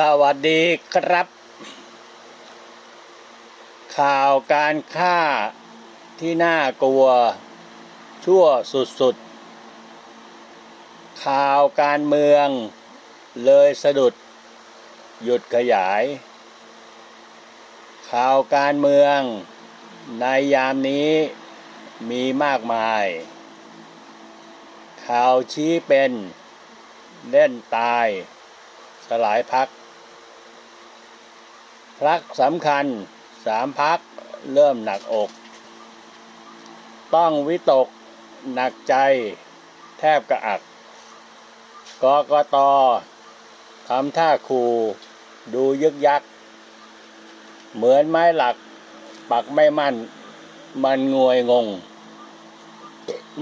สวัสดีครับ ข่าวการฆ่าที่น่ากลัว ชั่วสุดๆ ข่าวการเมือง เลยสะดุด หยุดขยาย ข่าวการเมือง ในยามนี้มีมากมาย ข่าวชี้เป็น เล่นตายสลายพัก พักสำคัญสามพักเริ่มหนักอก ต้องวิตกหนักใจแทบกระอักกกตทำท่าคูดูยึกยัก เหมือนไม้หลักปักไม่มั่น มันงวยงง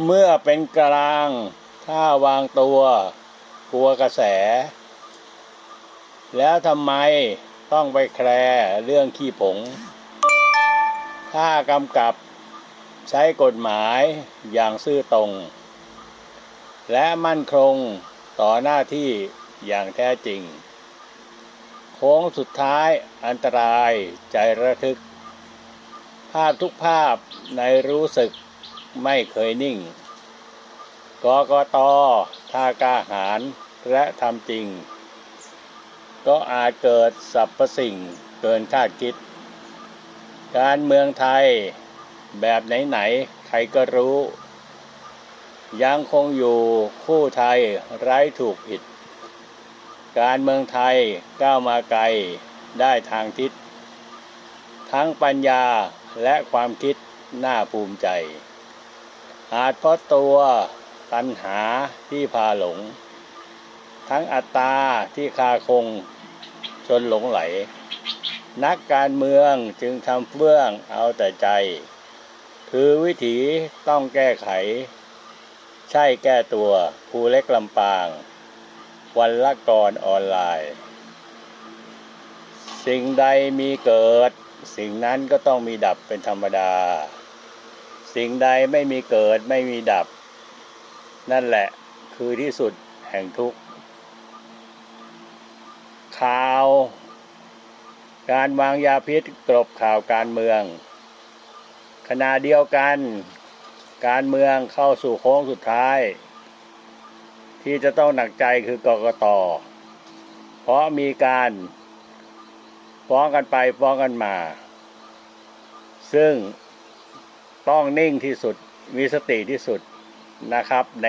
เมื่อเป็นกลางถ้าวางตัว กลัวกระแส แล้วทำไม ต้องไปแคร์เรื่องขี้ผง ถ้ากำกับใช้กฎหมายอย่างซื่อตรง และมั่นคงต่อหน้าที่อย่างแท้จริง โค้งสุดท้ายอันตรายใจระทึก ภาพทุกภาพในรู้สึกไม่เคยนิ่ง กกตท่ากล้าหาญและทำจริง ก็อาจเกิดสรรพสิ่งเกินคาดคิด การเมืองไทยแบบไหนๆใครก็รู้ ยังคงอยู่คู่ไทยไร้ถูกผิด การเมืองไทยก้าวมาไกลได้ทางทิศ ทั้งปัญญาและความคิดน่าภูมิใจ อาจเพราะตัวตัณหาที่พาหลง ทั้งอัตตาที่คาคงจนหลงไหล นักการเมืองจึงทำเฟื่องเอาแต่ใจ คือวิถีต้องแก้ไข ใช่แก้ตัวภูเล็กลำปาง วันละกรออนไลน์ สิ่งใดมีเกิด สิ่งนั้นก็ต้องมีดับเป็นธรรมดา สิ่งใดไม่มีเกิดไม่มีดับ นั่นแหละคือที่สุดแห่งทุกข์ ข่าว การวางยาพิษกลบข่าวการเมือง ขณะเดียวกัน การเมืองเข้าสู่โค้งสุดท้าย ที่จะต้องหนักใจคือกกตเพราะมีการฟ้องกันไปฟ้องกันมา ซึ่งต้องนิ่งที่สุดมีสติที่สุดนะครับใน